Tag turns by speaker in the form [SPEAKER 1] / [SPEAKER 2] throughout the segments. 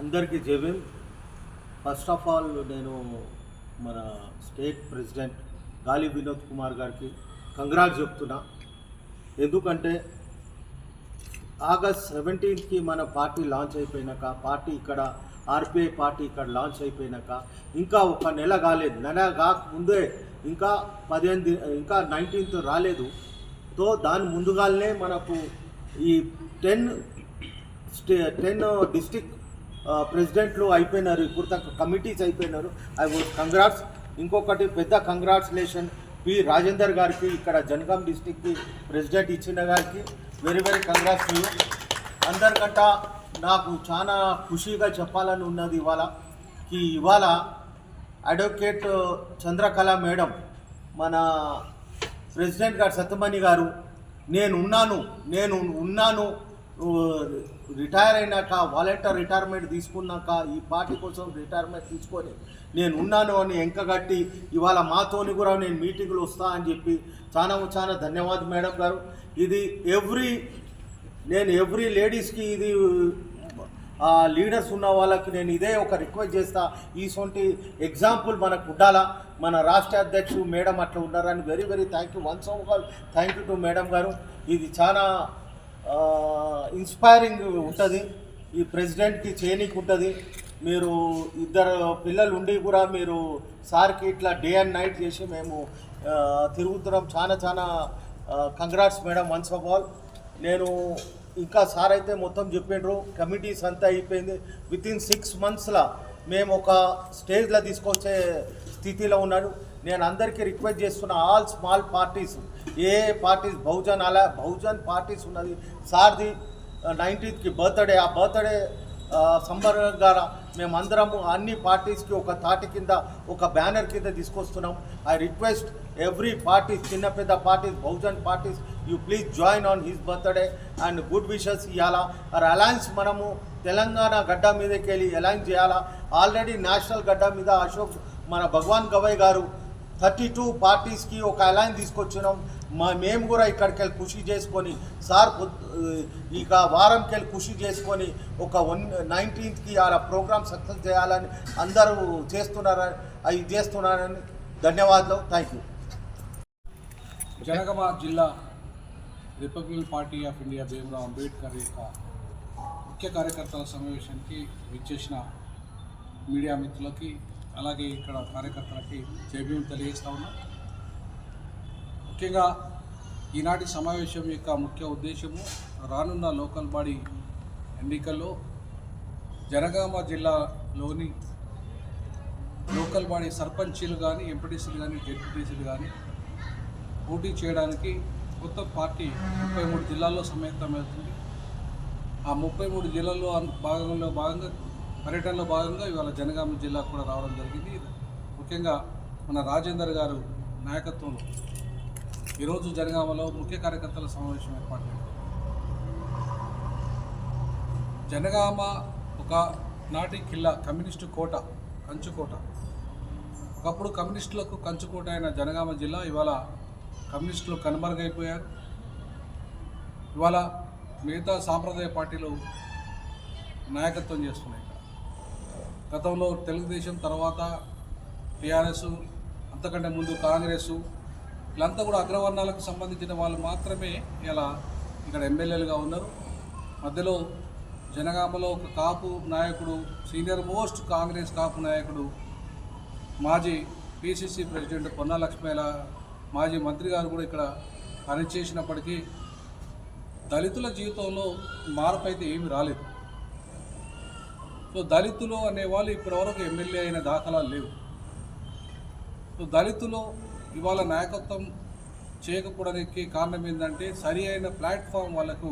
[SPEAKER 1] అందరికీ జేబీం first of all నేను మన స్టేట్ ప్రెసిడెంట్ గాలి వినోద్ కుమార్ గారికి కంగ్రాట్ చెప్తున్నా. ఎందుకంటే ఆగస్ట్ సెవెంటీన్త్కి మన పార్టీ లాంచ్ అయిపోయినాక పార్టీ ఇక్కడ ఆర్పిఐ పార్టీ ఇక్కడ లాంచ్ అయిపోయినాక ఇంకా ఒక నెల కాలేదు. నెల కాక ముందే ఇంకా పదిహేను ఇంకా నైన్టీన్త్ రాలేదు. తో దాని ముందుగానే మనకు ఈ టెన్ స్టే టెన్ డిస్టిక్ ప్రెసిడెంట్లు అయిపోయినారు ఇప్పుడు దాకా కమిటీస్ అయిపోయినారు. I was congrats. ఇంకొకటి పెద్ద కంగ్రాచులేషన్ పి రాజేందర్ గారికి ఇక్కడ జనగాం డిస్టిక్కి ప్రెసిడెంట్ ఇచ్చిన గారికి. వెరీ వెరీ కంగ్రాట్స్ టు అందరికంట నాకు చాలా ఖుషిగా చెప్పాలని ఉన్నది ఇవాళ. కి ఇవాళ అడ్వకేట్ చంద్రకళ మేడం మన ప్రెసిడెంట్ గారు సత్యమణి గారు నేను ఉన్నాను నేను ఉన్నాను రిటైర్ అయినాక వాలంటీర్ రిటైర్మెంట్ తీసుకున్నాక ఈ పార్టీ కోసం రిటైర్మెంట్ తీసుకొని నేను ఉన్నాను అని ఎంకగట్టి ఇవాళ మాతోని కూడా నేను మీటింగ్లు వస్తా అని చెప్పి చాలా చాలా ధన్యవాదం మేడం గారు. ఇది ఎవ్రీ నేను ఎవ్రీ లేడీస్కి ఇది లీడర్స్ ఉన్న వాళ్ళకి నేను ఇదే ఒక రిక్వెస్ట్ చేస్తా. ఈ సొంటి ఎగ్జాంపుల్ మనకు ఉండాలా? మన రాష్ట్ర అధ్యక్షుడు మేడం అట్లా ఉన్నారని very very thank you once of thank you to madam గారు. ఇది చాలా ఇన్స్పైరింగ్ ఉంటుంది. ఈ ప్రెసిడెంట్కి చేయనీకి ఉంటుంది. మీరు ఇద్దరు పిల్లలు ఉండి కూడా మీరు సార్కి ఇట్లా డే అండ్ నైట్ చేసి మేము తిరుగుతున్నాం. చాలా చాలా congrats madam once of all నేను ఇంకా సార్ అయితే మొత్తం చెప్పిండ్రు కమిటీస్ అంతా అయిపోయింది. విత్ ఇన్ సిక్స్ మంత్స్లో మేము ఒక స్టేజ్లో తీసుకొచ్చే స్థితిలో ఉన్నాడు. నేను అందరికీ రిక్వెస్ట్ చేస్తున్న all small parties a parties Bahujan అలా బహుజన్ పార్టీస్ ఉన్నది. సార్ది నైన్టీన్త్కి బర్త్డే ఆ బర్త్డే సంబరంగా మేమందరము అన్ని పార్టీస్కి ఒక తాటి కింద ఒక బ్యానర్ కింద తీసుకొస్తున్నాం. ఐ రిక్వెస్ట్ ఎవ్రీ పార్టీస్ చిన్న పెద్ద parties Bahujan parties you please join on his birthday and good wishes ఇవ్వాలా ఆర్ అలయన్స్ మనము తెలంగాణ గడ్డ మీదకి వెళ్ళి అలయన్స్ చేయాలా? ఆల్రెడీ నేషనల్ గడ్డ మీద అశోక్ మన భగవాన్ గవయ్ గారు థర్టీ టూ పార్టీస్కి ఒక అలైన్ తీసుకొచ్చినాం. మా మేము కూడా ఇక్కడికి వెళ్ళి కృషి చేసుకొని సార్ ఇక వారంకి వెళ్ళి కృషి చేసుకొని ఒక వన్ నైన్టీన్త్కి ఆ ప్రోగ్రామ్ సక్సెస్ చేయాలని అందరూ చేస్తున్నారని అవి చేస్తున్నారని ధన్యవాదాలు. Thank you.
[SPEAKER 2] జనగామ జిల్లా Republic Party of India Bhimrao Ambedkar యొక్క ముఖ్య కార్యకర్తల సమావేశానికి విచ్చేసిన మీడియా మిత్రులకి అలాగే ఇక్కడ కార్యకర్తలకి జైభీం తెలియజేస్తా ఉన్నాం. ముఖ్యంగా ఈనాటి సమావేశం యొక్క ముఖ్య ఉద్దేశము రానున్న లోకల్ బాడీ ఎన్నికల్లో జనగామ జిల్లాలోని లోకల్ బాడీ సర్పంచీలు కానీ ఎంపీటీసీలు కానీ జెడ్పీటీసీలు కానీ పోటీ చేయడానికి కొత్త పార్టీ ముప్పై మూడు జిల్లాల్లో సమేతమవుతుంది ఆ ముప్పై మూడు జిల్లాల్లో భాగంలో భాగంగా పర్యటనలో భాగంగా ఇవాళ జనగామ జిల్లా కూడా రావడం జరిగింది. ముఖ్యంగా మన రాజేందర్ గారు నాయకత్వంలో ఈరోజు జనగామలో ముఖ్య కార్యకర్తల సమావేశం ఏర్పాటు జనగామ ఒక నాటి కిల్లా కమ్యూనిస్టు కోట కంచుకోట ఒకప్పుడు కమ్యూనిస్టులకు కంచుకోట అయిన జనగామ జిల్లా ఇవాళ కమ్యూనిస్టులు కనుమరుగైపోయారు. ఇవాళ మిగతా సాంప్రదాయ పార్టీలు నాయకత్వం చేస్తున్నాయి గతంలో తెలుగుదేశం తర్వాత టీఆర్ఎస్ అంతకంటే ముందు కాంగ్రెస్ వీళ్ళంతా కూడా అగ్రవర్ణాలకు సంబంధించిన వాళ్ళు మాత్రమే ఇలా ఇక్కడ ఎమ్మెల్యేలుగా ఉన్నారు. మధ్యలో జనగామలో ఒక కాపు నాయకుడు సీనియర్ మోస్ట్ కాంగ్రెస్ కాపు నాయకుడు మాజీ పిసిసి ప్రెసిడెంట్ పొన్నా లక్ష్మీల మాజీ మంత్రి గారు కూడా ఇక్కడ పనిచేసినప్పటికీ దళితుల జీవితంలో మార్పు అయితే ఏమీ రాలేదు. సో దళితులు అనేవాళ్ళు ఇప్పటివరకు ఎమ్మెల్యే అయిన దాఖలాలు లేవు. సో దళితులు ఇవాళ నాయకత్వం చేయకపోవడానికి కారణం ఏంటంటే సరి అయిన ప్లాట్ఫామ్ వాళ్ళకు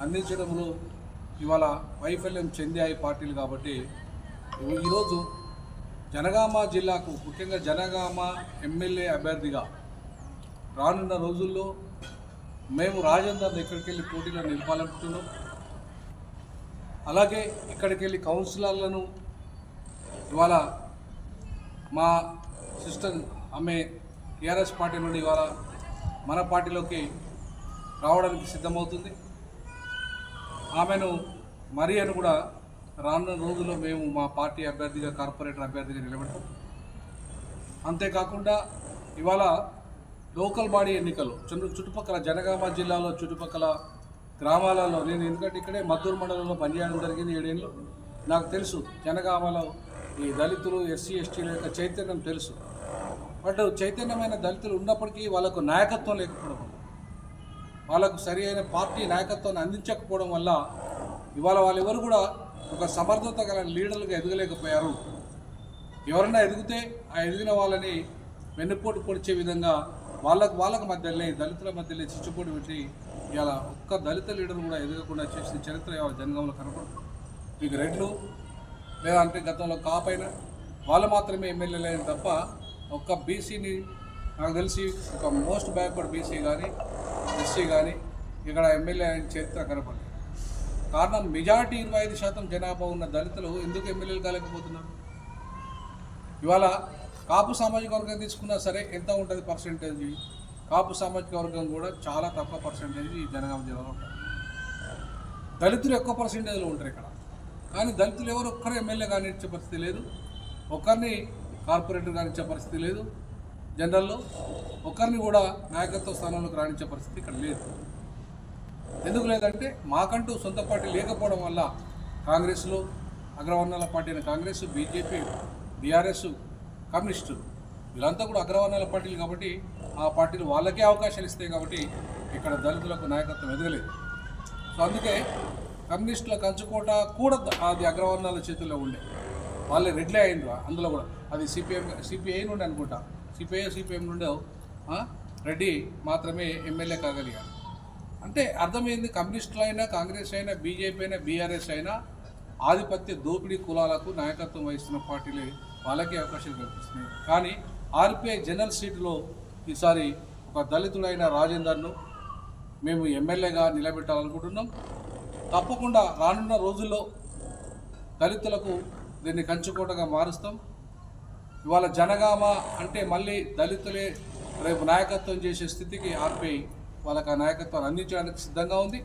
[SPEAKER 2] అందించడంలో ఇవాళ వైఫల్యం చెందాయి పార్టీలు కాబట్టి ఈరోజు జనగామ జిల్లాకు ముఖ్యంగా జనగామ ఎమ్మెల్యే అభ్యర్థిగా రానున్న రోజుల్లో మేము రాజేందర్ ఇక్కడికి వెళ్ళి పోటీలో నిలపాలనుకుంటున్నాం. అలాగే ఇక్కడికి వెళ్ళి కౌన్సిలర్లను ఇవాళ మా సిస్టర్ ఆమె టీఆర్ఎస్ పార్టీ నుండి ఇవాళ మన పార్టీలోకి రావడానికి సిద్ధమవుతుంది. ఆమెను మరి అని కూడా రానున్న రోజుల్లో మేము మా పార్టీ అభ్యర్థిగా కార్పొరేటర్ అభ్యర్థిగా నిలబెడతాం. అంతేకాకుండా ఇవాళ లోకల్ బాడీ ఎన్నికలు చుట్టుపక్కల జనగామ జిల్లాలో చుట్టుపక్కల గ్రామాలలో నేను ఎందుకంటే ఇక్కడే మద్దూరు మండలంలో పనిచేయడం జరిగింది ఏడేళ్ళు. నాకు తెలుసు జనగామలో ఈ దళితులు ఎస్సీ ఎస్టీల యొక్క చైతన్యం తెలుసు. బట్ చైతన్యమైన దళితులు ఉన్నప్పటికీ వాళ్ళకు నాయకత్వం లేకపోవడం వాళ్ళకు సరి అయిన పార్టీ నాయకత్వాన్ని అందించకపోవడం వల్ల ఇవాళ వాళ్ళెవరు కూడా ఒక సమర్థత గల లీడర్లుగా ఎదగలేకపోయారు. ఎవరన్నా ఎదిగితే ఆ ఎదిగిన వాళ్ళని వెన్నుపోటు పొడిచే విధంగా వాళ్ళకు వాళ్ళకు మధ్యలో దళితుల మధ్యలో చిచ్చుపోటు పెట్టి ఇవాళ ఒక్క దళిత లీడర్ కూడా ఎదగకుండా చేసిన చరిత్ర ఇవాళ జనగంలో కనపడుతుంది మీకు రెడ్లు లేదంటే గతంలో కాపైన వాళ్ళు మాత్రమే ఎమ్మెల్యేలు అయిన తప్ప ఒక్క బీసీని నాకు తెలిసి ఒక మోస్ట్ బ్యాక్వర్డ్ బీసీ కానీ ఎస్సీ కానీ ఇక్కడ ఎమ్మెల్యే అయిన చరిత్ర కనపడలేదు కారణం మెజారిటీ ఇరవై ఐదు శాతం జనాభా ఉన్న దళితులు ఎందుకు ఎమ్మెల్యేలు కాలేకపోతున్నారు? ఇవాళ కాపు సామాజిక వర్గం తీసుకున్నా సరే ఎంత ఉంటుంది పర్సెంటేజ్? కాపు సామాజిక వర్గం కూడా చాలా తక్కువ పర్సెంటేజ్ ఈ జనగామ జిల్లాలో ఉంటుంది. దళితులు ఎక్కువ పర్సెంటేజ్లో ఉంటారు ఇక్కడ. కానీ దళితులు ఎవరు ఒక్కరు ఎమ్మెల్యే కానిచ్చే పరిస్థితి లేదు. ఒక్కరిని కార్పొరేటర్ రాణించే పరిస్థితి లేదు. జనరల్లో ఒకరిని కూడా నాయకత్వ స్థానంలోకి రాణించే పరిస్థితి ఇక్కడ లేదు. ఎందుకు లేదంటే మాకంటూ సొంత పార్టీ లేకపోవడం వల్ల కాంగ్రెస్లో అగ్రవర్ణాల పార్టీ అయిన కాంగ్రెస్ బీజేపీ బీఆర్ఎస్ కమ్యూనిస్టు వీళ్ళంతా కూడా అగ్రవర్ణాల పార్టీలు కాబట్టి ఆ పార్టీలు వాళ్ళకే అవకాశాలు ఇస్తాయి కాబట్టి ఇక్కడ దళితులకు నాయకత్వం ఎదగలేదు. సో అందుకే కమ్యూనిస్టుల కంచుకోట కూడా అది అగ్రవర్ణాల చేతుల్లో ఉండే. వాళ్ళే రెడ్లే అయిండ్రు అందులో కూడా. అది సిపిఎం సిపిఐ నుండి అనుకుంటా. సిపిఐ సిపిఎం నుండి రెడ్డి మాత్రమే ఎమ్మెల్యే కాగలిగారు అంటే అర్థమైంది కమ్యూనిస్టులు అయినా కాంగ్రెస్ అయినా బీజేపీ అయినా బీఆర్ఎస్ అయినా ఆధిపత్య దోపిడీ కులాలకు నాయకత్వం వహిస్తున్న పార్టీలే వాళ్ళకే అవకాశం కల్పిస్తున్నాయి. కానీ ఆర్పిఐ జనరల్ సీటులో ఈసారి ఒక దళితుడైన రాజేందర్ను మేము ఎమ్మెల్యేగా నిలబెట్టాలనుకుంటున్నాం. తప్పకుండా రానున్న రోజుల్లో దళితులకు దీన్ని కంచుకోటగా మారుస్తాం. ఇవాళ జనగామ అంటే మళ్ళీ దళితులే రేపు నాయకత్వం చేసే స్థితికి ఆర్పిఐ వాళ్ళకి ఆ నాయకత్వాన్ని అందించడానికి సిద్ధంగా ఉంది.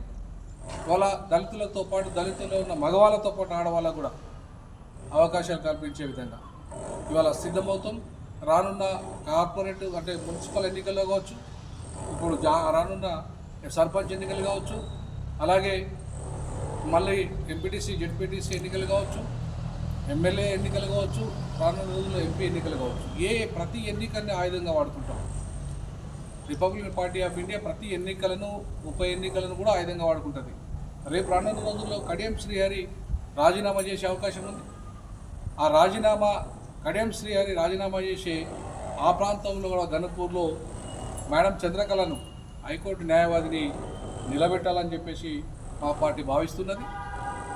[SPEAKER 2] ఇవాళ దళితులతో పాటు దళితుల్లో ఉన్న మగవాళ్ళతో పాటు ఆడవాళ్ళకు కూడా అవకాశాలు కల్పించే విధంగా ఇవాళ సిద్ధమవుతాం. రానున్న కార్పొరేట్ అంటే మున్సిపల్ ఎన్నికల్లో కావచ్చు ఇప్పుడు జా రానున్న సర్పంచ్ ఎన్నికలు కావచ్చు అలాగే మళ్ళీ ఎంపీటీసీ జెడ్పీటీసీ ఎన్నికలు కావచ్చు ఎమ్మెల్యే ఎన్నికలు కావచ్చు రానున్న రోజుల్లో ఎంపీ ఎన్నికలు కావచ్చు ఏ ప్రతి ఎన్నికల్ని ఆయుధంగా వాడుకుంటాం. రిపబ్లికన్ పార్టీ ఆఫ్ ఇండియా ప్రతి ఎన్నికలను ఉప ఎన్నికలను కూడా ఆయుధంగా వాడుకుంటుంది. రేపు రానున్న రోజుల్లో కడియం శ్రీహరి రాజీనామా చేసే అవకాశం ఉంది. ఆ రాజీనామా కడియం శ్రీహరి రాజీనామా చేసే ఆ ప్రాంతంలో కూడా గణపూర్లో మేడం చంద్రకళను హైకోర్టు న్యాయవాదిని నిలబెట్టాలని చెప్పేసి మా పార్టీ భావిస్తున్నది.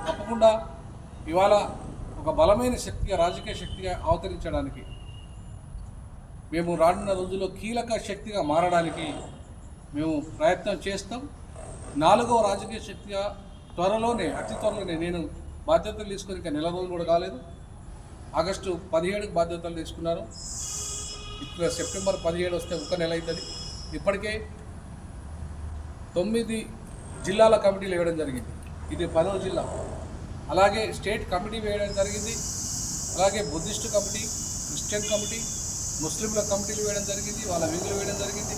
[SPEAKER 2] తప్పకుండా ఇవాళ ఒక బలమైన శక్తిగా రాజకీయ శక్తిగా అవతరించడానికి మేము రానున్న రోజుల్లో కీలక శక్తిగా మారడానికి మేము ప్రయత్నం చేస్తాం. నాలుగవ రాజకీయ శక్తిగా త్వరలోనే అతి త్వరలోనే నేను బాధ్యతలు తీసుకుని ఇంకా నెల రోజులు కూడా కాలేదు. ఆగస్టు పదిహేడుకి బాధ్యతలు తీసుకున్నాను ఇప్పుడు సెప్టెంబర్ పదిహేడు వస్తే ఒక నెల అవుతుంది. ఇప్పటికే తొమ్మిది జిల్లాల కమిటీలు వేయడం జరిగింది. ఇది పదో జిల్లా. అలాగే స్టేట్ కమిటీ వేయడం జరిగింది. అలాగే బుద్ధిస్ట్ కమిటీ క్రిస్టియన్ కమిటీ ముస్లింల కమిటీలు వేయడం జరిగింది. వాళ్ళ వింగులు వేయడం జరిగింది.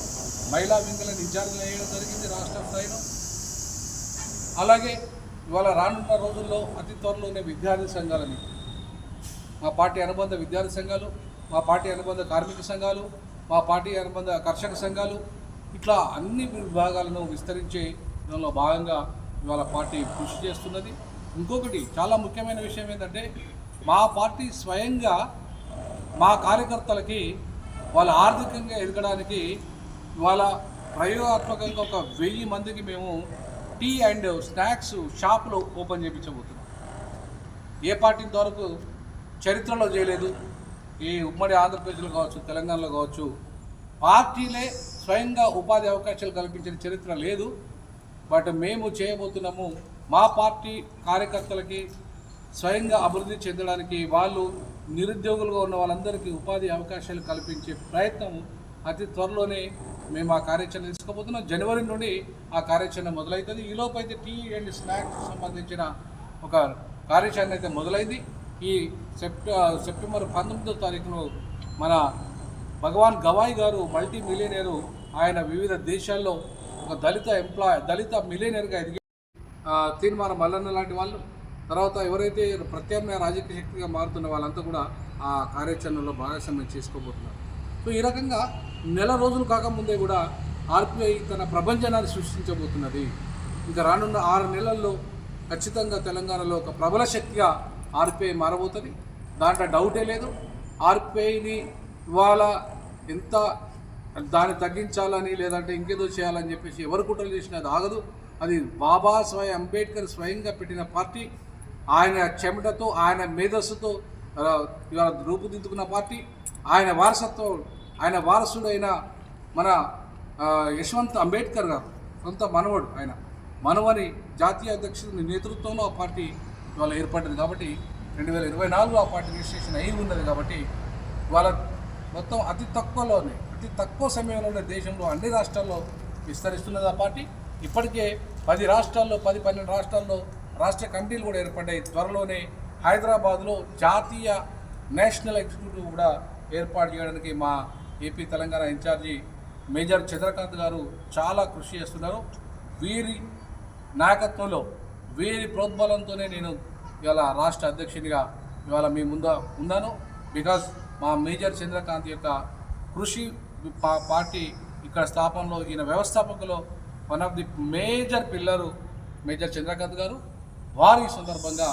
[SPEAKER 2] మహిళా వింగులను ఇన్ఛార్జీలు వేయడం జరిగింది రాష్ట్ర స్థాయిలో. అలాగే ఇవాళ రానున్న రోజుల్లో అతి త్వరలోనే విద్యార్థి సంఘాలని మా పార్టీ అనుబంధ విద్యార్థి సంఘాలు మా పార్టీ అనుబంధ కార్మిక సంఘాలు మా పార్టీ అనుబంధ కర్షక సంఘాలు ఇట్లా అన్ని విభాగాలను విస్తరించే దానిలో భాగంగా ఇవాళ పార్టీ కృషి చేస్తున్నది. ఇంకొకటి చాలా ముఖ్యమైన విషయం ఏంటంటే మా పార్టీ స్వయంగా మా కార్యకర్తలకి వాళ్ళ ఆర్థికంగా ఎదగడానికి వాళ్ళ ప్రయోగాత్మకంగా ఒక వెయ్యి మందికి మేము టీ అండ్ స్నాక్స్ షాపులు ఓపెన్ చేయించబోతున్నాం ఏ పార్టీ ఇంతవరకు చరిత్రలో చేయలేదు. ఈ ఉమ్మడి ఆంధ్రప్రదేశ్లో కావచ్చు తెలంగాణలో కావచ్చు పార్టీలే స్వయంగా ఉపాధి అవకాశాలు కల్పించిన చరిత్ర లేదు. బట్ మేము చేయబోతున్నాము మా పార్టీ కార్యకర్తలకి స్వయంగా అభివృద్ధి చెందడానికి వాళ్ళు నిరుద్యోగులుగా ఉన్న వాళ్ళందరికీ ఉపాధి అవకాశాలు కల్పించే ప్రయత్నం అతి త్వరలోనే మేము ఆ కార్యాచరణ తీసుకోబోతున్నాం జనవరి నుండి ఆ కార్యాచరణ మొదలవుతుంది ఈలోపు అయితే టీ అండ్ స్నాక్స్ సంబంధించిన ఒక కార్యాచరణ అయితే మొదలైంది. ఈ సెప్ట సెప్టెంబర్ పంతొమ్మిదో తారీఖును మన భగవాన్ గవాయి గారు మల్టీ మిలియనేరు ఆయన వివిధ దేశాల్లో ఒక దళిత ఎంప్లాయ్ దళిత మిలియనేర్గా ఎదిగి తీర్మానం మల్లన్న లాంటి వాళ్ళు తర్వాత ఎవరైతే ప్రత్యామ్నాయ రాజకీయ శక్తిగా మారుతున్న వాళ్ళంతా కూడా ఆ కార్యాచరణలో భాగస్వామ్యం చేసుకోబోతున్నారు. సో ఈ రకంగా నెల రోజులు కాకముందే కూడా ఆర్పిఐ తన ప్రపంచనాన్ని సృష్టించబోతున్నది. ఇంకా రానున్న ఆరు నెలల్లో ఖచ్చితంగా తెలంగాణలో ఒక ప్రబల శక్తిగా ఆర్పిఐ మారబోతుంది. దాంట్లో డౌటే లేదు. ఆర్పిఐని ఇవాళ ఎంత దాన్ని తగ్గించాలని లేదంటే ఇంకేదో చేయాలని చెప్పేసి ఎవరు కుట్రలు చేసినా అది ఆగదు. అది బాబా స్వయం అంబేద్కర్ స్వయంగా పెట్టిన పార్టీ ఆయన చెమటతో ఆయన మేధస్సుతో ఇవాళ రూపుదిద్దుకున్న పార్టీ ఆయన వారసత్వం ఆయన వారసుడైన మన యశ్వంత్ అంబేద్కర్ గారు సొంత మనవడు ఆయన. మనవని జాతీయ అధ్యక్షుడి నేతృత్వంలో ఆ పార్టీ ఇవాళ ఏర్పడింది కాబట్టి రెండు వేల ఇరవై నాలుగు ఆ పార్టీ రిజిస్ట్రేషన్ అయి ఉన్నది కాబట్టి వాళ్ళ మొత్తం అతి తక్కువలోనే అతి తక్కువ సమయంలోనే దేశంలో అన్ని రాష్ట్రాల్లో విస్తరిస్తున్నది ఆ పార్టీ. ఇప్పటికే పది రాష్ట్రాల్లో పది పన్నెండు రాష్ట్రాల్లో రాష్ట్ర కమిటీలు కూడా ఏర్పడ్డాయి. త్వరలోనే హైదరాబాద్లో జాతీయ నేషనల్ ఎగ్జిక్యూటివ్ కూడా ఏర్పాటు చేయడానికి మా AP Telangana in-charge major Chandrakanth గారు చాలా కృషి చేస్తున్నారు. వీరి నాయకత్వంలో వీరి ప్రోద్బలంతోనే నేను ఇవాళ రాష్ట్ర అధ్యక్షునిగా ఇవాళ మీ ముందు ఉన్నాను. బికాజ్ మా మేజర్ చంద్రకాంత్ యొక్క కృషి పా- పార్టీ ఇక్కడ స్థాపనలో ఈయన వ్యవస్థాపకులో one of the major pillar major Chandrakanth గారు. వారి సందర్భంగా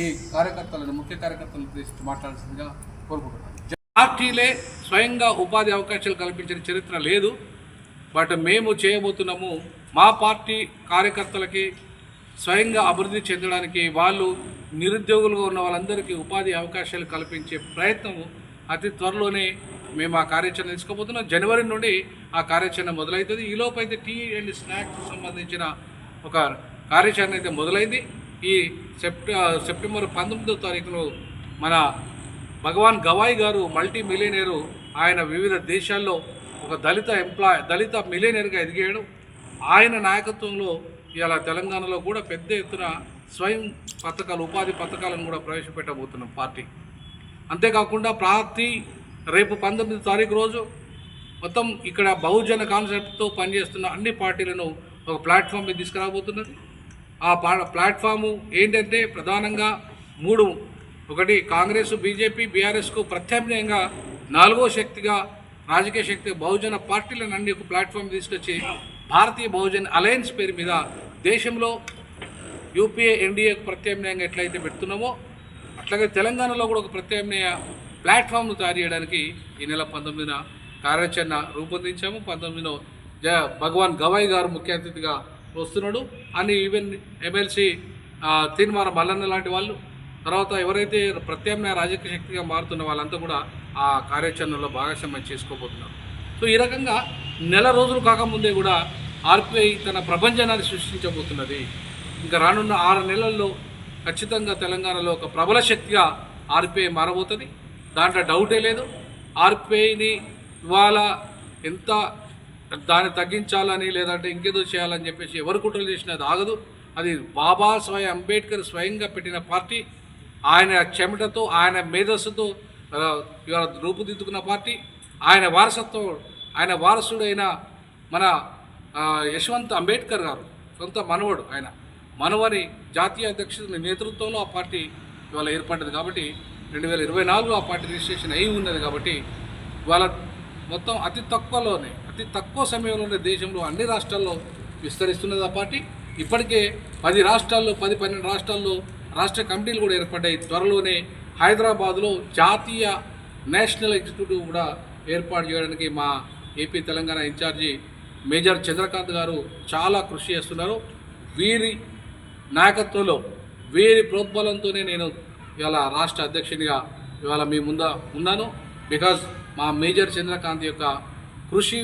[SPEAKER 2] ఈ కార్యకర్తలను ముఖ్య కార్యకర్తలను ఉద్దేశించి మాట్లాడాల్సిందిగా కోరుకుంటున్నాను. పార్టీలే స్వయంగా ఉపాధి అవకాశాలు కల్పించిన చరిత్ర లేదు. బట్ మేము చేయబోతున్నాము మా పార్టీ కార్యకర్తలకి స్వయంగా అభివృద్ధి చెందడానికి వాళ్ళు నిరుద్యోగులుగా ఉన్న వాళ్ళందరికీ ఉపాధి అవకాశాలు కల్పించే ప్రయత్నము అతి త్వరలోనే మేము ఆ కార్యాచరణ తీసుకోబోతున్నాం. జనవరి నుండి ఆ కార్యాచరణ మొదలవుతుంది ఈలోపు అయితే టీ అండ్ స్నాక్స్ సంబంధించిన ఒక కార్యాచరణ అయితే మొదలైంది. ఈ సెప్ట సెప్టెంబర్ పంతొమ్మిదో తారీఖులో మన భగవాన్ గవాయి గారు మల్టీ మిలియనేరు ఆయన వివిధ దేశాల్లో ఒక దళిత ఎంప్లాయ్ దళిత మిలియనేర్గా ఎదిగాడు. ఆయన నాయకత్వంలో ఇవాళ తెలంగాణలో కూడా పెద్ద ఎత్తున స్వయం పథకాలు ఉపాధి పథకాలను కూడా ప్రవేశపెట్టబోతున్నాం పార్టీ. అంతేకాకుండా ప్రతి రేపు పంతొమ్మిది తారీఖు రోజు మొత్తం ఇక్కడ బహుజన కాన్సెప్ట్తో పనిచేస్తున్న అన్ని పార్టీలను ఒక ప్లాట్ఫామ్ మీద తీసుకురాబోతున్నది. ఆ ప్లాట్ఫాము ఏంటంటే ప్రధానంగా మూడు. ఒకటి కాంగ్రెస్ బీజేపీ బీఆర్ఎస్కు ప్రత్యామ్నాయంగా నాలుగో శక్తిగా రాజకీయ శక్తి బహుజన పార్టీలను అన్ని ఒక ప్లాట్ఫామ్ తీసుకొచ్చి భారతీయ బహుజన్ అలయన్స్ పేరు మీద దేశంలో యూపీఏ ఎన్డీఏకు ప్రత్యామ్నాయంగా ఎట్లయితే పెడుతున్నామో అట్లాగే తెలంగాణలో కూడా ఒక ప్రత్యామ్నాయ ప్లాట్ఫామ్ను తయారు చేయడానికి ఈ నెల పంతొమ్మిదిన కార్యాచరణ రూపొందించాము. పంతొమ్మిదిలో జ భగవాన్ గవాయ్ గారు ముఖ్య అతిథిగా వస్తున్నాడు. అని ఈవెన్ ఎమ్మెల్సీ తీర్మాన మల్లన్న లాంటి వాళ్ళు తర్వాత ఎవరైతే ప్రత్యామ్నాయ రాజకీయ శక్తిగా మారుతున్న వాళ్ళంతా కూడా ఆ కార్యాచరణలో భాగస్వామ్యం చేసుకోబోతున్నారు. సో ఈ రకంగా నెల రోజులు కాకముందే కూడా ఆర్పిఐ తన ప్రపంచనాన్ని సృష్టించబోతున్నది. ఇంకా రానున్న ఆరు నెలల్లో ఖచ్చితంగా తెలంగాణలో ఒక ప్రబల శక్తిగా ఆర్పిఐ మారబోతుంది. దాంట్లో డౌటే లేదు. ఆర్పిఐని ఇవాళ ఎంత దాన్ని తగ్గించాలని లేదంటే ఇంకేదో చేయాలని చెప్పేసి ఎవరు కుట్రలు చేసినా అది ఆగదు. అది బాబా స్వయం అంబేద్కర్ స్వయంగా పెట్టిన పార్టీ. ఆయన చెమటతో ఆయన మేధస్సుతో ఇవాళ రూపుదిద్దుకున్న పార్టీ. ఆయన వారసత్వం ఆయన వారసుడైన మన యశ్వంత్ అంబేద్కర్ గారు సొంత మనవడు ఆయన. మనవని జాతీయ అధ్యక్షుడి నేతృత్వంలో ఆ పార్టీ ఇవాళ ఏర్పడ్డది. కాబట్టి రెండు వేల ఇరవై నాలుగు ఆ పార్టీ రిజిస్ట్రేషన్ అయి ఉన్నది కాబట్టి వాళ్ళ మొత్తం అతి తక్కువలోనే అతి తక్కువ సమయంలోనే దేశంలో అన్ని రాష్ట్రాల్లో విస్తరిస్తున్నది ఆ పార్టీ. ఇప్పటికే పది రాష్ట్రాల్లో పది పన్నెండు రాష్ట్రాల్లో రాష్ట్ర కమిటీలు కూడా ఏర్పడ్డాయి. త్వరలోనే హైదరాబాద్లో జాతీయ నేషనల్ ఎగ్జిక్యూటివ్ కూడా ఏర్పాటు చేయడానికి మా AP Telangana in-charge major Chandrakanth గారు చాలా కృషి చేస్తున్నారు. వీరి నాయకత్వంలో వీరి ప్రోద్బలంతోనే నేను ఇవాళ రాష్ట్ర అధ్యక్షునిగా ఇవాళ మీ ముంద ఉన్నాను. బికాజ్ మా మేజర్ చంద్రకాంత్ యొక్క కృషి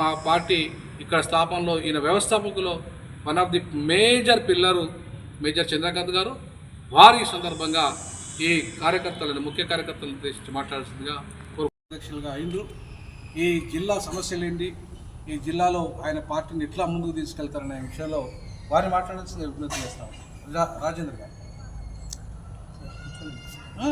[SPEAKER 2] మా పార్టీ ఇక్కడ స్థాపనలో ఈయన వ్యవస్థాపకులో one of the major pillar major Chandrakanth గారు. వారి సందర్భంగా ఈ కార్యకర్తలను ముఖ్య కార్యకర్తలను ఉద్దేశించి మాట్లాడాల్సిందిగా అధ్యక్షులుగా అయిండ్రు ఈ జిల్లా సమస్యలు ఏంటి ఈ జిల్లాలో ఆయన పార్టీని ఎట్లా ముందుకు తీసుకెళ్తారనే విషయంలో వారిని మాట్లాడాల్సింది విజ్ఞప్తి చేస్తాం. రా- రాజేంద్ర గారు. ఆ,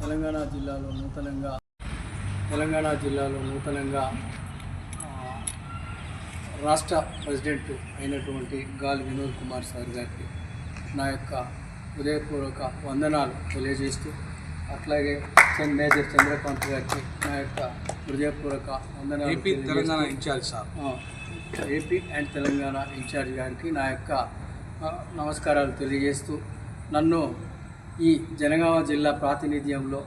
[SPEAKER 3] తెలంగాణ జిల్లాలో నూతనంగా తెలంగాణ జిల్లాలో నూతనంగా రాష్ట్ర ప్రెసిడెంట్ అయినటువంటి గాలి వినోద్ కుమార్ సార్ గారికి నా యొక్క హృదయపూర్వక వందనాలు తెలియజేస్తూ అట్లాగే మేజర్ చంద్రకాంత్ గారికి నా యొక్క హృదయపూర్వక వందనాలు
[SPEAKER 2] AP Telangana in-charge sir.
[SPEAKER 3] AP and Telangana in-charge గారికి నా యొక్క నమస్కారాలు తెలియజేస్తూ నన్ను ఈ జనగామ జిల్లా ప్రాతినిధ్యంలో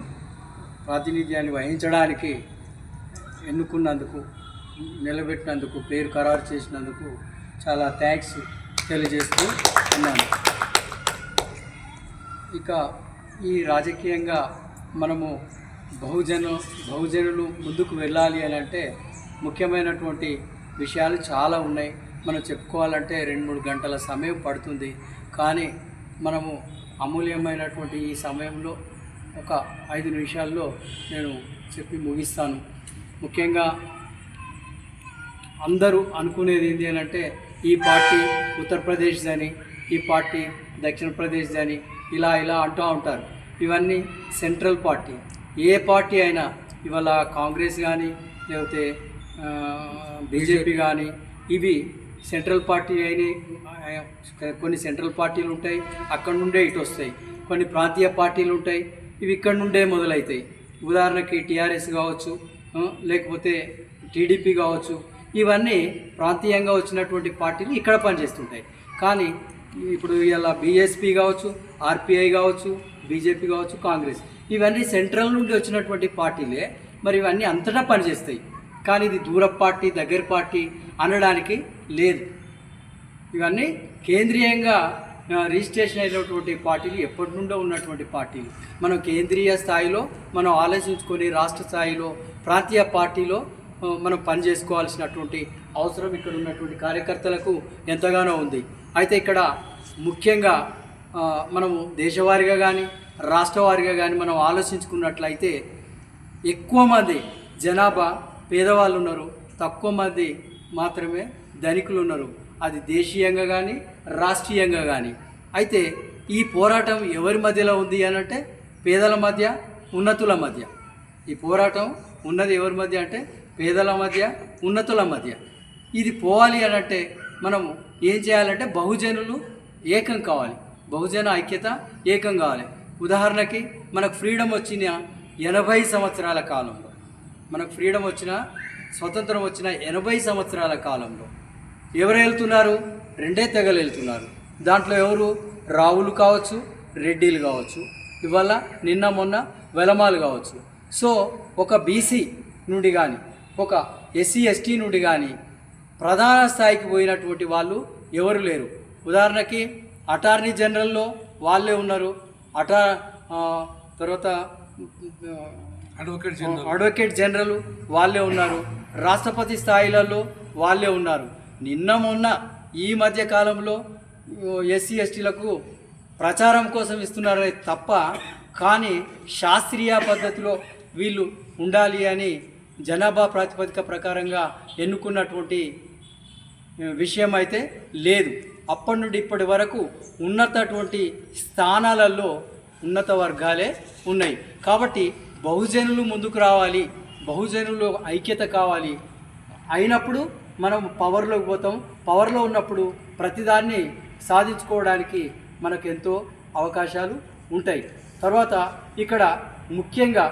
[SPEAKER 3] ప్రాతినిధ్యాన్ని వహించడానికి ఎన్నుకున్నందుకు నిలబెట్టినందుకు పేరు ఖరారు చేసినందుకు చాలా థ్యాంక్స్ తెలియజేస్తూ ఉన్నాను. ఇక ఈ రాజకీయంగా మనము బహుజన బహుజనులు ముందుకు వెళ్ళాలి అని అంటే ముఖ్యమైనటువంటి విషయాలు చాలా ఉన్నాయి. మనం చెప్పుకోవాలంటే రెండు మూడు గంటల సమయం పడుతుంది. కానీ మనము అమూల్యమైనటువంటి ఈ సమయంలో ఒక ఐదు నిమిషాల్లో నేను చెప్పి ముగిస్తాను. ముఖ్యంగా అందరూ అనుకునేది ఏంటి అని అంటే ఈ పార్టీ ఉత్తరప్రదేశ్ అని ఈ పార్టీ దక్షిణ ప్రదేశ్ అని ఇలా ఇలా అంటూ ఉంటారు. ఇవన్నీ సెంట్రల్ పార్టీ. ఏ పార్టీ అయినా ఇవాళ కాంగ్రెస్ కానీ లేకపోతే బీజేపీ కానీ ఇవి సెంట్రల్ పార్టీ అయిన కొన్ని సెంట్రల్ పార్టీలు ఉంటాయి అక్కడ నుండే ఇటు వస్తాయి. కొన్ని ప్రాంతీయ పార్టీలు ఉంటాయి ఇవి ఇక్కడ నుండే మొదలవుతాయి ఉదాహరణకి టీఆర్ఎస్ కావచ్చు లేకపోతే టీడీపీ కావచ్చు ఇవన్నీ ప్రాంతీయంగా వచ్చినటువంటి పార్టీలు ఇక్కడ పనిచేస్తుంటాయి. కానీ ఇప్పుడు ఇలా బీఎస్పీ కావచ్చు ఆర్పిఐ కావచ్చు బీజేపీ కావచ్చు కాంగ్రెస్ ఇవన్నీ సెంట్రల్ నుండి వచ్చినటువంటి పార్టీలే. మరి ఇవన్నీ అంతటా పనిచేస్తాయి. కానీ ఇది దూర పార్టీ దగ్గర పార్టీ అనడానికి లేదు. ఇవన్నీ కేంద్రీయంగా రిజిస్ట్రేషన్ అయినటువంటి పార్టీలు ఎప్పటి నుండో ఉన్నటువంటి పార్టీలు. మనం కేంద్రీయ స్థాయిలో మనం ఆలోచించుకొని రాష్ట్ర స్థాయిలో ప్రాంతీయ పార్టీలో మనం మనం పనిచేసుకోవాల్సినటువంటి అవసరం ఇక్కడ ఉన్నటువంటి కార్యకర్తలకు ఎంతగానో ఉంది. అయితే ఇక్కడ ముఖ్యంగా మనము దేశవారీగా కానీ రాష్ట్రవారీగా కానీ మనం ఆలోచించుకున్నట్లయితే ఎక్కువ మంది జనాభా పేదవాళ్ళు ఉన్నారు. తక్కువ మంది మాత్రమే ధనికులు ఉన్నారు. అది దేశీయంగా కానీ రాష్ట్రీయంగా కానీ అయితే ఈ పోరాటం ఎవరి మధ్యలో ఉంది అని అంటే పేదల మధ్య ఉన్నతుల మధ్య. ఈ పోరాటం ఉన్నది ఎవరి మధ్య అంటే పేదల మధ్య ఉన్నతుల మధ్య. ఇది పోవాలి అని అంటే ఏం చేయాలంటే బహుజనులు ఏకం కావాలి. బహుజన ఐక్యత ఏకం కావాలి. ఉదాహరణకి మనకు ఫ్రీడమ్ వచ్చిన ఎనభై సంవత్సరాల కాలంలో మనకు ఫ్రీడమ్ వచ్చిన స్వతంత్రం వచ్చిన ఎనభై సంవత్సరాల కాలంలో ఎవరు వెళ్తున్నారు? రెండే తెగలు వెళ్తున్నారు. దాంట్లో ఎవరు? రావులు కావచ్చు రెడ్డిలు కావచ్చు. ఇవాళ నిన్న మొన్న వెలమాలు కావచ్చు. సో ఒక బీసీ నుండి కానీ ఒక ఎస్సీ ఎస్టీ నుండి కానీ ప్రధాన స్థాయికి పోయినటువంటి వాళ్ళు ఎవరు లేరు. ఉదాహరణకి అటార్నీ జనరల్లో వాళ్ళే ఉన్నారు. అటా తర్వాత
[SPEAKER 2] అడ్వకేట్ జనరల్
[SPEAKER 3] అడ్వకేట్ జనరల్ వాళ్ళే ఉన్నారు. రాష్ట్రపతి స్థాయిలలో వాళ్ళే ఉన్నారు. నిన్న మొన్న ఈ మధ్య కాలంలో ఎస్సీ ఎస్టీలకు ప్రచారం కోసం ఇస్తున్నారే తప్ప కానీ శాస్త్రీయ పద్ధతిలో వీళ్ళు ఉండాలి అని జనాభా ప్రాతిపదిక ప్రకారంగా ఎన్నుకున్నటువంటి విషయం అయితే లేదు. అప్పటి నుండి ఇప్పటి వరకు ఉన్నతటువంటి స్థానాలలో ఉన్నత వర్గాలే ఉన్నాయి. కాబట్టి బహుజనులు ముందుకు రావాలి బహుజనులు ఐక్యత కావాలి. అయినప్పుడు మనం పవర్లోకి పోతాం. పవర్లో ఉన్నప్పుడు ప్రతిదాన్ని సాధించుకోవడానికి మనకు ఎంతో అవకాశాలు ఉంటాయి. తర్వాత ఇక్కడ ముఖ్యంగా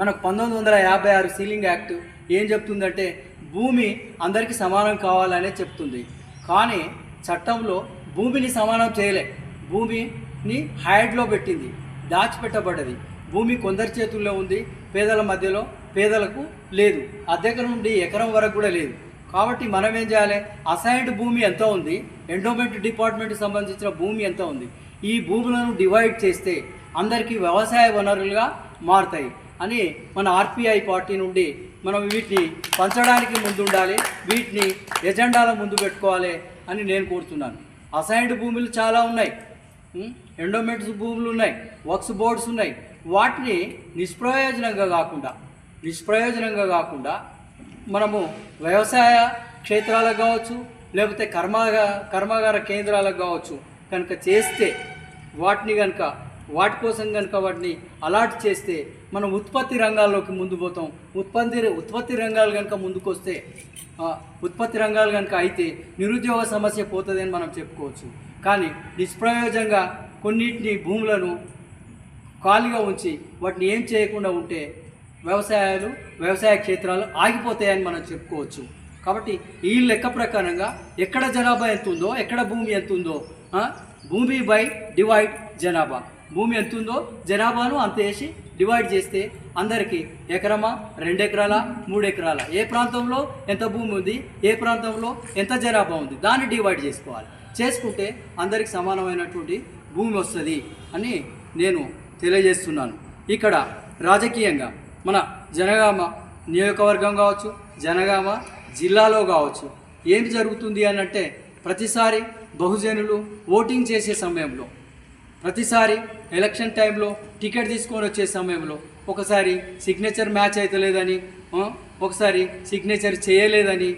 [SPEAKER 3] మనకు పంతొమ్మిది వందల యాభై ఆరు సీలింగ్ యాక్ట్ ఏం చెప్తుందంటే భూమి అందరికీ సమానం కావాలనే చెప్తుంది. కానీ చట్టంలో భూమిని సమానం చేయలే. భూమిని హైడ్లో పెట్టింది దాచిపెట్టబడ్డది. భూమి కొందరి చేతుల్లో ఉంది పేదల మధ్యలో పేదలకు లేదు. అద్దెకరం నుండి ఎకరం వరకు కూడా లేదు. కాబట్టి మనం ఏం చేయాలి? అసైన్డ్ భూమి ఎంత ఉంది? ఎండోమెంట్ డిపార్ట్మెంట్కి సంబంధించిన భూమి ఎంత ఉంది? ఈ భూములను డివైడ్ చేస్తే అందరికీ వ్యవసాయ వనరులుగా మారుతాయి. అని మన ఆర్పిఐ పార్టీ నుండి మనం వీటిని పంచడానికి ముందు ఉండాలి వీటిని ఎజెండాల ముందు పెట్టుకోవాలి అని నేను కోరుతున్నాను. అసైన్డ్ భూములు చాలా ఉన్నాయి. ఎండోమెంట్స్ భూములు ఉన్నాయి వర్క్స్ బోర్డ్స్ ఉన్నాయి. వాటిని నిష్ప్రయోజనంగా కాకుండా నిష్ప్రయోజనంగా కాకుండా మనము వ్యవసాయ క్షేత్రాలకు కావచ్చు లేకపోతే కర్మాగా కర్మాగార కేంద్రాలకు కావచ్చు కనుక చేస్తే వాటిని కనుక వాటి కోసం కనుక వాటిని అలాట్ చేస్తే మనం ఉత్పత్తి రంగాల్లోకి ముందు పోతాం. ఉత్పత్తి ఉత్పత్తి రంగాలు కనుక ముందుకొస్తే ఉత్పత్తి రంగాలు కనుక అయితే నిరుద్యోగ సమస్య పోతుందని మనం చెప్పుకోవచ్చు. కానీ నిష్ప్రయోజనంగా కొన్నిటిని భూములను ఖాళీగా ఉంచి వాటిని ఏం చేయకుండా ఉంటే వ్యవసాయాలు వ్యవసాయ క్షేత్రాలు ఆగిపోతాయని మనం చెప్పుకోవచ్చు. కాబట్టి ఈ లెక్క ప్రకారంగా ఎక్కడ జనాభా ఎంత ఉందో ఎక్కడ భూమి ఎంత ఉందో భూమి బై డివైడ్ జనాభా. భూమి ఎంత ఉందో జనాభాను అంత వేసి డివైడ్ చేస్తే అందరికీ ఎకరమా రెండు ఎకరాల మూడు ఎకరాల ఏ ప్రాంతంలో ఎంత భూమి ఉంది ఏ ప్రాంతంలో ఎంత జనాభా ఉంది? దాన్ని డివైడ్ చేసుకోవాలి. చేసుకుంటే అందరికి సమానమైనటువంటి భూమి వస్తుంది అని నేను తెలియజేస్తున్నాను. ఇక్కడ రాజకీయంగా మన జనగామ నియోజకవర్గం కావచ్చు జనగామ జిల్లాలో కావచ్చు ఏం జరుగుతుంది అని అంటే ప్రతిసారి బహుజనులు ఓటింగ్ చేసే సమయంలో ప్రతిసారి ఎలక్షన్ టైంలో టికెట్ తీసుకొని వచ్చే సమయంలో ఒకసారి సిగ్నేచర్ మ్యాచ్ అవుతలేదని ఒకసారి సిగ్నేచర్ చేయలేదని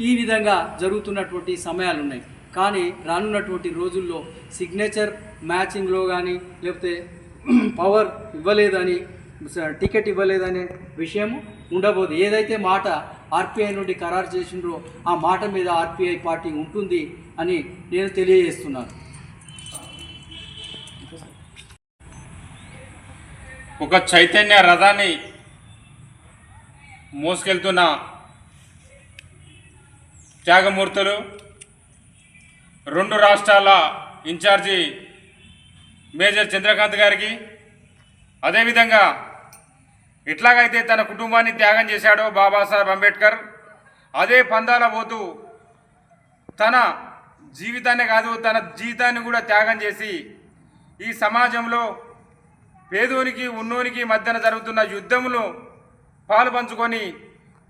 [SPEAKER 3] ఈ విధంగా జరుగుతున్నటువంటి సమయాలు ఉన్నాయి కానీ రానున్నటువంటి రోజుల్లో సిగ్నేచర్ మ్యాచింగ్లో కానీ లేకపోతే పవర్ ఇవ్వలేదని టికెట్ ఇవ్వలేదనే విషయము ఉండబోదు. ఏదైతే మాట ఆర్పిఐ నుండి ఖరారు చేసిండ్రో ఆ మాట మీద ఆర్పిఐ పార్టీ ఉంటుంది అని నేను తెలియజేస్తున్నాను.
[SPEAKER 4] ఒక చైతన్య రథాన్ని మోసుకెళ్తున్న త్యాగమూర్తులు రెండు రాష్ట్రాల ఇన్ఛార్జి మేజర్ చంద్రకాంత్ గారికి అదేవిధంగా ఎట్లాగైతే తన కుటుంబాన్ని త్యాగం చేశాడో బాబాసాహెబ్ అంబేద్కర్ అదే పందాల పోతూ తన జీవితాన్ని కాదు తన జీవితాన్ని కూడా త్యాగం చేసి ఈ సమాజంలో పేదోనికి ఉన్నోనికి మధ్యన జరుగుతున్న యుద్ధంలో పాలు పంచుకొని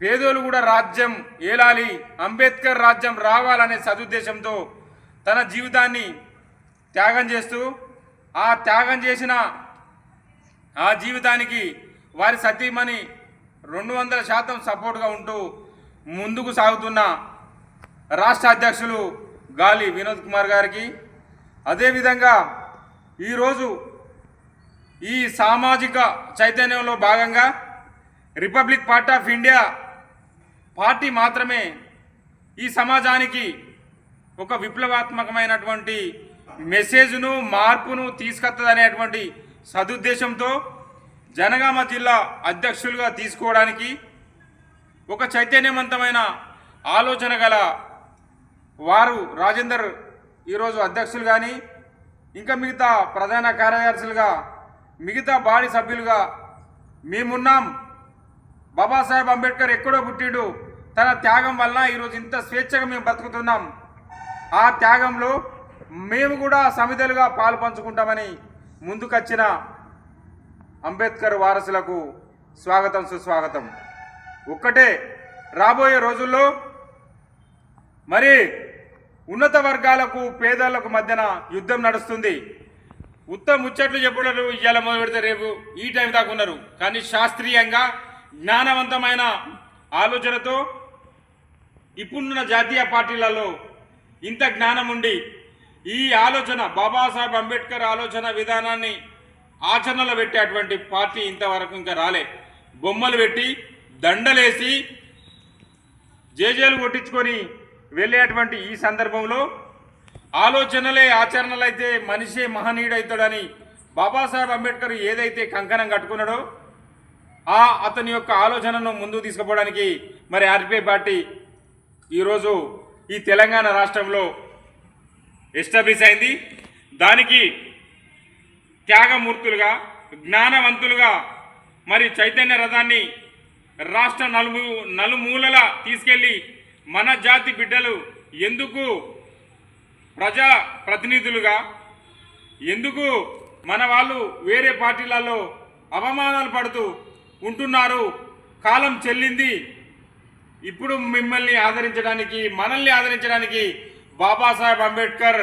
[SPEAKER 4] పేదోలు కూడా రాజ్యం ఏలాలి అంబేద్కర్ రాజ్యం రావాలనే సదుద్దేశంతో తన జీవితాన్ని త్యాగం చేస్తూ ఆ త్యాగం చేసిన ఆ జీవితానికి వారి సతీమణి రెండు వందల శాతం సపోర్ట్గా ఉంటూ ముందుకు సాగుతున్న రాష్ట్ర అధ్యక్షులు గాలి వినోద్ కుమార్ గారికి. అదేవిధంగా ఈరోజు ఈ సామాజిక చైతన్యంలో భాగంగా Republic Party of India party మాత్రమే ఈ సమాజానికి ఒక విప్లవాత్మకమైనటువంటి మెసేజ్ను మార్పును తీసుకొస్తుందనేటువంటి సదుద్దేశంతో జనగామ జిల్లా అధ్యక్షులుగా తీసుకోవడానికి ఒక చైతన్యవంతమైన ఆలోచన గల వారు రాజేందర్ ఈరోజు అధ్యక్షులు కానీ ఇంకా మిగతా ప్రధాన కార్యదర్శులుగా మిగతా బాడీ సభ్యులుగా మేమున్నాం. బాబాసాహెబ్ అంబేద్కర్ ఎక్కడో పుట్టిడు. తన త్యాగం వల్ల ఈరోజు ఇంత స్వేచ్ఛగా మేము బతుకుతున్నాం. ఆ త్యాగంలో మేము కూడా సమితలుగా పాలు పంచుకుంటామని ముందుకొచ్చిన అంబేద్కర్ వారసులకు స్వాగతం సుస్వాగతం. ఒక్కటే రాబోయే రోజుల్లో మరి ఉన్నత వర్గాలకు పేదలకు మధ్యన యుద్ధం నడుస్తుంది. ఉత్తమ ముచ్చట్లు చెప్పడం ఇవాళ మొదలు పెడితే రేపు ఈ టైం దాకా ఉన్నారు. కానీ శాస్త్రీయంగా జ్ఞానవంతమైన ఆలోచనతో ఇప్పుడున్న జాతీయ పార్టీలలో ఇంత జ్ఞానం ఉండి ఈ ఆలోచన బాబాసాహెబ్ అంబేద్కర్ ఆలోచన విధానాన్ని ఆచరణలో పెట్టేటువంటి పార్టీ ఇంతవరకు ఇంకా రాలే. బొమ్మలు పెట్టి దండలేసి జేజేలు కొట్టించుకొని వెళ్ళేటువంటి ఈ సందర్భంలో ఆలోచనలే ఆచరణలైతే మనిషే మహనీయుడైతాడని బాబాసాహెబ్ అంబేద్కర్ ఏదైతే కంకణం కట్టుకున్నాడో ఆ అతని యొక్క ఆలోచనను ముందుకు తీసుకుపోవడానికి మరి ఆర్పిఐ పార్టీ ఈరోజు ఈ తెలంగాణ రాష్ట్రంలో ఎస్టాబ్లిష్ అయింది. దానికి త్యాగమూర్తులుగా జ్ఞానవంతులుగా మరి చైతన్య రథాన్ని రాష్ట్ర నలుము నలుమూలల తీసుకెళ్ళి మన జాతి బిడ్డలు ఎందుకు ప్రజా ప్రతినిధులుగా ఎందుకు మన వాళ్ళు వేరే పార్టీలలో అవమానాలు పడుతూ ఉంటున్నారు? కాలం చెల్లింది. ఇప్పుడు మిమ్మల్ని ఆదరించడానికి మనల్ని ఆదరించడానికి బాబాసాహెబ్ అంబేద్కర్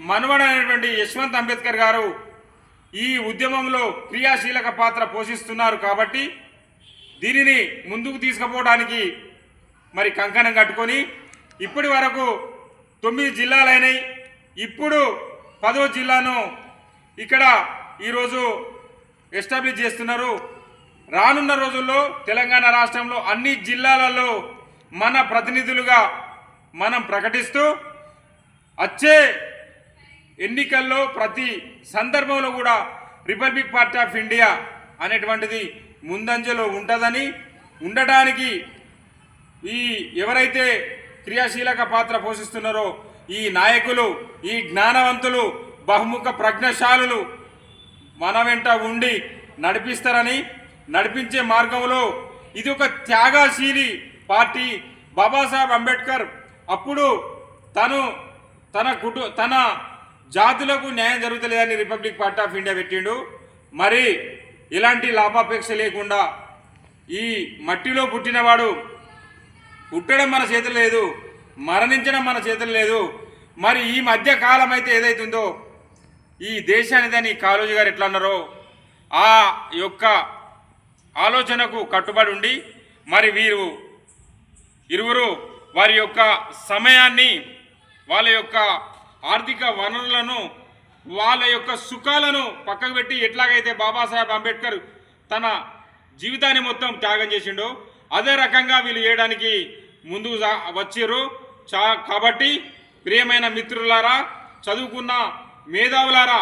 [SPEAKER 4] మనవడైనటువంటి యశ్వంత్ అంబేద్కర్ గారు ఈ ఉద్యమంలో క్రియాశీలక పాత్ర పోషిస్తున్నారు కాబట్టి దీనిని ముందుకు తీసుకుపోవడానికి మరి కంకణం కట్టుకొని ఇప్పటి వరకు తొమ్మిది జిల్లాలైనాయి. ఇప్పుడు పదో జిల్లాను ఇక్కడ ఈరోజు ఎస్టాబ్లిష్ చేస్తున్నారు. రానున్న రోజుల్లో తెలంగాణ రాష్ట్రంలో అన్ని జిల్లాలలో మన ప్రతినిధులుగా మనం ప్రకటిస్తూ వచ్చే ఎన్నికల్లో ప్రతి సందర్భంలో కూడా రిపబ్లిక్ పార్టీ ఆఫ్ ఇండియా అనేటువంటిది ముందంజలో ఉంటుందని ఉండటానికి ఈ ఎవరైతే క్రియాశీలక పాత్ర పోషిస్తున్నారో ఈ నాయకులు ఈ జ్ఞానవంతులు బహుముఖ ప్రజ్ఞశాలులు మన వెంట ఉండి నడిపిస్తారని నడిపించే మార్గంలో ఇది ఒక త్యాగశీలి పార్టీ బాబాసాహెబ్ అంబేద్కర్. అప్పుడు తను తన కుటు తన జాతులకు న్యాయం జరుగుతలేదని రిపబ్లిక్ పార్టీ ఆఫ్ ఇండియా పెట్టిండు. మరి ఇలాంటి లాభాపేక్ష లేకుండా ఈ మట్టిలో పుట్టినవాడు పుట్టడం మన చేతులు లేదు మరణించడం మన చేతులు లేదు. మరి ఈ మధ్య కాలం అయితే ఏదైతుందో? ఈ దేశానిదని కాళోజీ గారు ఎట్లా అన్నారో? ఆ యొక్క ఆలోచనకు కట్టుబడి ఉండి మరి వీరు ఇరువురు వారి యొక్క సమయాన్ని వాళ్ళ యొక్క ఆర్థిక వనరులను వాళ్ళ యొక్క సుఖాలను పక్కకు పెట్టి ఎట్లాగైతే బాబాసాహెబ్ అంబేద్కర్ తన జీవితాన్ని మొత్తం త్యాగం చేసిండో అదే రకంగా వీళ్ళు చేయడానికి ముందుకు వచ్చారు చా కాబట్టి ప్రియమైన మిత్రులారా చదువుకున్న మేధావులారా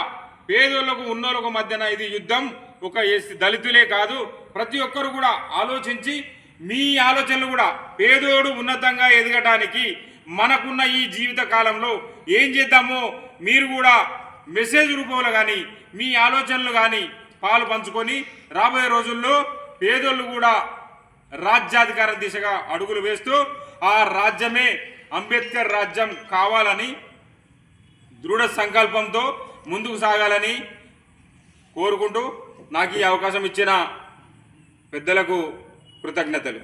[SPEAKER 4] పేదోళ్ళకు ఉన్నోళ్ళకు మధ్యన ఇది యుద్ధం. ఒక దళితులే కాదు. ప్రతి ఒక్కరు కూడా ఆలోచించి మీ ఆలోచనలు కూడా పేదోడు ఉన్నతంగా ఎదగటానికి మనకున్న ఈ జీవిత కాలంలో ఏం చేద్దామో మీరు కూడా మెసేజ్ రూపంలో కానీ మీ ఆలోచనలు కానీ పాలు పంచుకొని రాబోయే రోజుల్లో పేదోళ్ళు కూడా రాజ్యాధికార దిశగా అడుగులు వేస్తూ ఆ రాజ్యమే అంబేద్కర్ రాజ్యం కావాలని దృఢ సంకల్పంతో ముందుకు సాగాలని కోరుకుంటూ నాకు ఈ అవకాశం ఇచ్చిన పెద్దలకు కృతజ్ఞతలు.